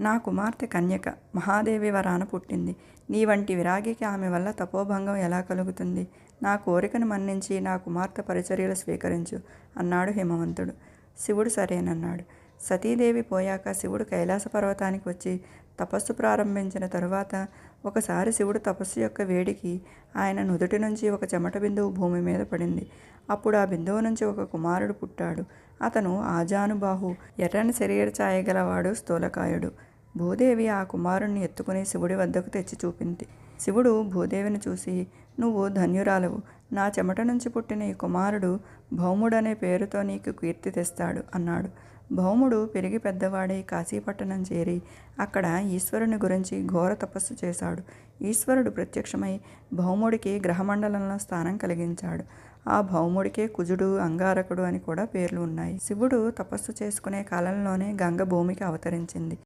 నా కుమార్తె కన్యక మహాదేవి వరాన పుట్టింది. నీ వంటి విరాగికి ఆమె వల్ల తపోభంగం ఎలా కలుగుతుంది? నా కోరికను మన్నించి నా కుమార్తె పరిచర్యలు స్వీకరించు అన్నాడు హిమవంతుడు. శివుడు సరేనన్నాడు. సతీదేవి పోయాక శివుడు కైలాస పర్వతానికి వచ్చి తపస్సు ప్రారంభించిన తరువాత ఒకసారి శివుడు తపస్సు యొక్క వేడికి ఆయన నుదుటి నుంచి ఒక చెమట బిందువు భూమి మీద పడింది. అప్పుడు ఆ బిందువు నుంచి ఒక కుమారుడు పుట్టాడు. అతను ఆజానుబాహు ఎర్రని శరీర ఛాయ గలవాడు స్థూలకాయుడు. భూదేవి ఆ కుమారుణ్ణి ఎత్తుకుని శివుడి వద్దకు తెచ్చి చూపింది. శివుడు భూదేవిని చూసి నువ్వు ధన్యురాలవు. నా చెమట నుంచి పుట్టిన ఈ కుమారుడు భౌముడనే పేరుతో నీకు కీర్తి తెస్తాడు అన్నాడు. భౌముడు పెరిగి పెద్దవాడై కాశీపట్టణం చేరి అక్కడ ఈశ్వరుని గురించి ఘోర తపస్సు చేశాడు. ఈశ్వరుడు ప్రత్యక్షమై భౌముడికి గ్రహమండలంలో స్థానం కలిగించాడు. ఆ భౌముడికే కుజుడు అంగారకుడు అని కూడా పేర్లు ఉన్నాయి. శివుడు తపస్సు చేసుకునే కాలంలోనే గంగ భూమికి అవతరించింది.